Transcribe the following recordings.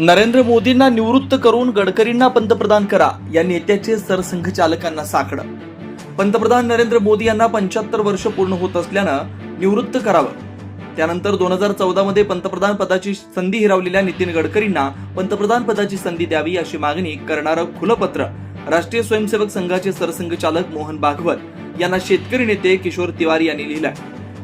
नरेंद्र मोदींना निवृत्त करून गडकरींना पंतप्रधान करा या नेत्याचे सरसंघचालकांना साकडं. पंतप्रधान नरेंद्र मोदी यांना पंच्याहत्तर वर्ष पूर्ण होत असल्यानं निवृत्त करावं. त्यानंतर दोन हजार चौदा मध्ये पंतप्रधान पदाची संधी हिरावलेल्या नितीन गडकरींना पंतप्रधान पदाची संधी द्यावी अशी मागणी करणारं खुलं पत्र राष्ट्रीय स्वयंसेवक संघाचे सरसंघचालक मोहन भागवत यांना शेतकरी नेते किशोर तिवारी यांनी लिहिलंय.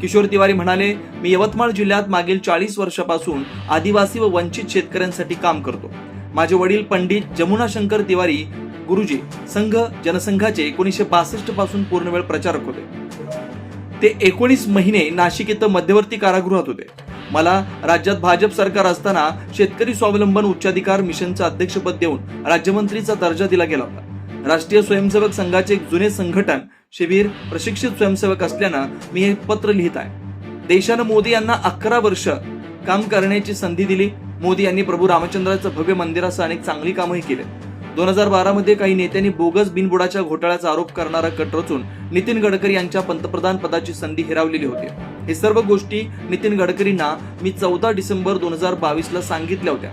किशोर तिवारी म्हणाले मी यवतमाळ जिल्ह्यात मागील चाळीस वर्षापासून आदिवासी व वंचित शेतकऱ्यांसाठी काम करतो. माझे वडील पंडित जमुना शंकर तिवारी गुरुजी संघ जनसंघाचे एकोणीसशे बासष्टपासून पूर्णवेळ प्रचारक होते. ते एकोणीस महिने नाशिक इथं मध्यवर्ती कारागृहात होते. मला राज्यात भाजप सरकार असताना शेतकरी स्वावलंबन उच्चाधिकार मिशनचं अध्यक्षपद देऊन राज्यमंत्रीचा दर्जा दिला गेला होता. राष्ट्रीय स्वयंसेवक संघाचे एक जुने संघटन शिबिर प्रशिक्षित स्वयंसेवक असल्यानं मी हे पत्र लिहित आहे. देशानं मोदी यांना अकरा वर्ष काम करण्याची संधी दिली. मोदी यांनी प्रभू रामचंद्राचं भव्य मंदिरासह अनेक चांगली कामंही केली. दोन हजार बारा मध्ये काही नेत्यांनी बोगस बिनबुडाच्या घोटाळ्याचा आरोप करणारा कट रचून नितीन गडकरी यांच्या पंतप्रधान पदाची संधी हिरावलेली होती. हे सर्व गोष्टी नितीन गडकरींना मी चौदा डिसेंबर दोन हजार बावीसला सांगितल्या होत्या.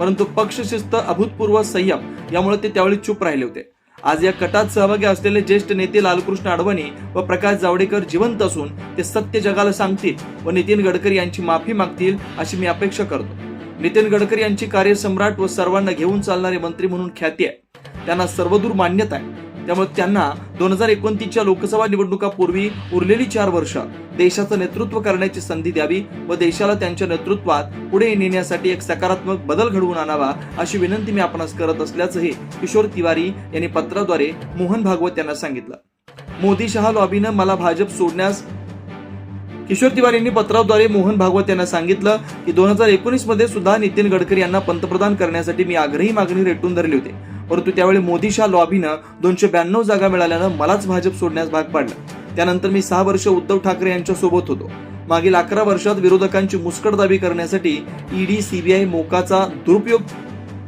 परंतु पक्षशिस्त अभूतपूर्व संयम यामुळे ते त्यावेळी चूप राहिले होते. आज या कटात सहभागी असलेले ज्येष्ठ नेते लालकृष्ण अडवाणी व प्रकाश जावडेकर जिवंत असून ते सत्य जगाला सांगतील व नितीन गडकरी यांची माफी मागतील अशी मी अपेक्षा करतो. नितीन गडकरी यांची कार्यसम्राट व सर्वांना घेऊन चालणारे मंत्री म्हणून ख्याती आहे. त्यांना सर्वदूर मान्यता आहे. त्यामुळे त्यांना दोन हजार एकोणतीसच्या लोकसभा निवडणुकापूर्वी उरलेली चार वर्ष देशाचं नेतृत्व करण्याची संधी द्यावी व देशाला त्यांच्या नेतृत्वात पुढे नेण्यासाठी एक सकारात्मक बदल घडवून आणावा अशी विनंती मी आपणास करत असल्याचंही किशोर तिवारी यांनी पत्राद्वारे मोहन भागवत यांना सांगितलं. मोदी शहा लॉबीनं मला भाजप सोडण्यास किशोर तिवारी यांनी पत्राद्वारे मोहन भागवत यांना सांगितलं की दोन हजार एकोणीसमध्ये सुद्धा नितीन गडकरी यांना पंतप्रधान करण्यासाठी मी आग्रही मागणी रेटून धरली होती. परंतु त्यावेळी मोदी शाह लॉबीनं दोनशे ब्याण्णव जागा मिळाल्यानं मलाच भाजप सोडण्यास भाग पाडलं. त्यानंतर मी सहा वर्ष उद्धव ठाकरे यांच्यासोबत होतो. मागील अकरा वर्षात विरोधकांची मुस्कटदाबी करण्यासाठी ईडी सीबीआय मोकाचा दुरुपयोग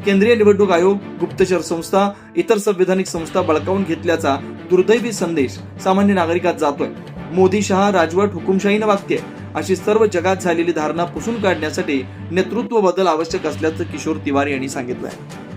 केंद्रीय निवडणूक आयोग गुप्तचर संस्था इतर संविधानिक संस्था बळकावून घेतल्याचा दुर्दैवी संदेश सामान्य नागरिकात जातोय. मोदी शहा राजवट हुकुमशाहीनं वागते. अशी सर्व जगात झालेली धारणा पुसून काढण्यासाठी नेतृत्व बदल आवश्यक असल्याचं किशोर तिवारी यांनी सांगितलं आहे